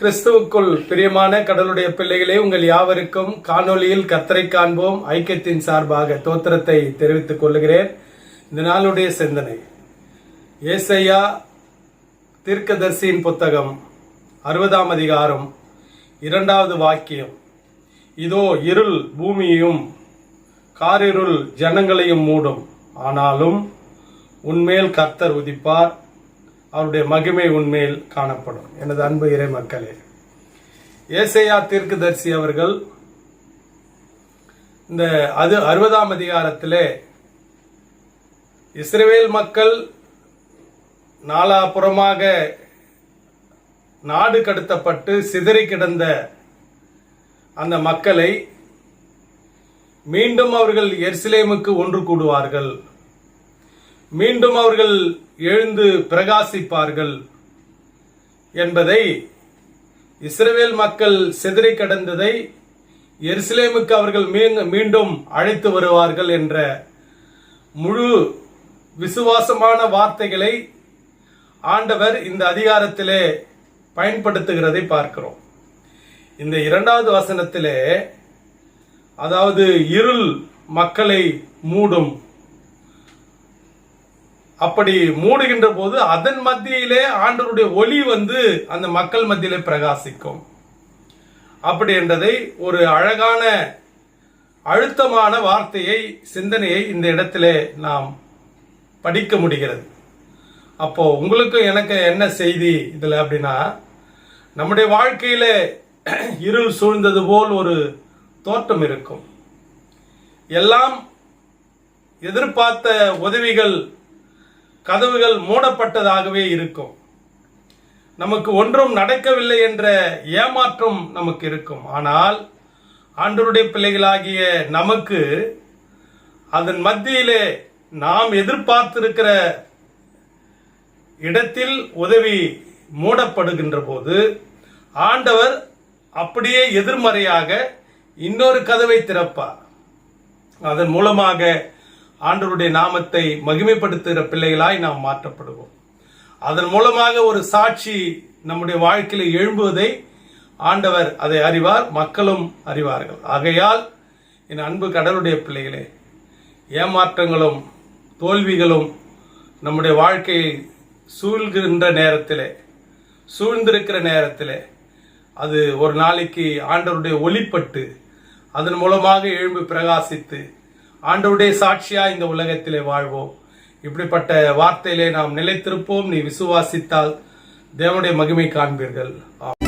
கிறிஸ்துவுக்குள் பிரியமான கடலுடைய பிள்ளைகளே உங்கள் யாவருக்கும் காணொலியில் கத்தரை காண்போம். ஐக்கியத்தின் சார்பாக தோத்திரத்தை தெரிவித்துக் கொள்கிறேன். இந்த நாளுடைய சிந்தனை. ஏசையா தீர்க்கதர்சியின் புத்தகம் அறுபதாம் அதிகாரம் இரண்டாவது வாக்கியம். இதோ இருள் பூமியையும் காரிருள் ஜனங்களையும் மூடும். ஆனாலும் உன்மேல் கர்த்தர் உதிப்பார். அவருடைய மகிமை உண்மையில் காணப்படும். எனது அன்பு இறை மக்களே ஏசையா தீர்க்கதரிசி அவர்கள் இந்த அது அறுபதாம் அதிகாரத்திலே இஸ்ரேல் மக்கள் நாலாபுறமாக நாடு கடத்தப்பட்டு சிதறி கிடந்த அந்த மக்களை மீண்டும் அவர்கள் எர்சிலேமுக்கு ஒன்று கூடுவார்கள். மீண்டும் அவர்கள் எழுந்து பிரகாசிப்பார்கள் என்பதை இஸ்ரேல் மக்கள் சிதறி கடந்ததை எருசலேமுக்கு அவர்கள் மீண்டும் அழைத்து வருவார்கள் என்ற முழு விசுவாசமான வார்த்தைகளை ஆண்டவர் இந்த அதிகாரத்திலே பயன்படுத்துகிறதை பார்க்கிறோம். இந்த இரண்டாவது வசனத்திலே அதாவது இருள் மக்களை மூடும் அப்படி மூடுகின்ற போது அதன் மத்தியிலே ஆண்டவருடைய ஒளி வந்து அந்த மக்கள் மத்தியிலே பிரகாசிக்கும். அப்படி என்றதை ஒரு அழகான அழுத்தமான வார்த்தையை சிந்தனையை இந்த இடத்திலே நாம் படிக்க முடிகிறது. அப்போ உங்களுக்கும் எனக்கு என்ன செய்தி இதில் அப்படின்னா நம்முடைய வாழ்க்கையில இருள் சூழ்ந்தது போல் ஒரு தோற்றம் இருக்கும். எல்லாம் எதிர்பார்த்த உதவிகள் கதவுகள் மூடப்பட்டதாகவே இருக்கும். நமக்கு ஒன்றும் நடக்கவில்லை என்ற ஏமாற்றம் நமக்கு இருக்கும். ஆனால் ஆண்டருடைய பிள்ளைகளாகிய நமக்கு அதன் மத்தியிலே நாம் எதிர்பார்த்திருக்கிற இடத்தில் உதவி மூடப்படுகின்ற போது ஆண்டவர் அப்படியே எதிர்மறையாக இன்னொரு கதவை திறப்பார். அதன் மூலமாக ஆண்டவருடைய நாமத்தை மகிமைப்படுத்துகிற பிள்ளைகளாய் நாம் மாற்றப்படுவோம். அதன் மூலமாக ஒரு சாட்சி நம்முடைய வாழ்க்கையில் எழும்புவதை ஆண்டவர் அதை அறிவார் மக்களும் அறிவார்கள். ஆகையால் என் அன்பு கடலுடைய பிள்ளைகளே ஏமாற்றங்களும் தோல்விகளும் நம்முடைய வாழ்க்கையை சூழ்கின்ற நேரத்திலே சூழ்ந்திருக்கிற நேரத்திலே அது ஒரு நாளைக்கு ஆண்டவருடைய ஒளிப்பட்டு அதன் மூலமாக எழும்பி பிரகாசித்து ஆண்டவுடைய சாட்சியா இந்த உலகத்திலே வாழ்வோம் இப்படிப்பட்ட வார்த்தையிலே நாம் நிலைத்திருப்போம் நீ விசுவாசித்தால் தேவனுடைய மகிமை காண்பீர்கள் ஆமென்.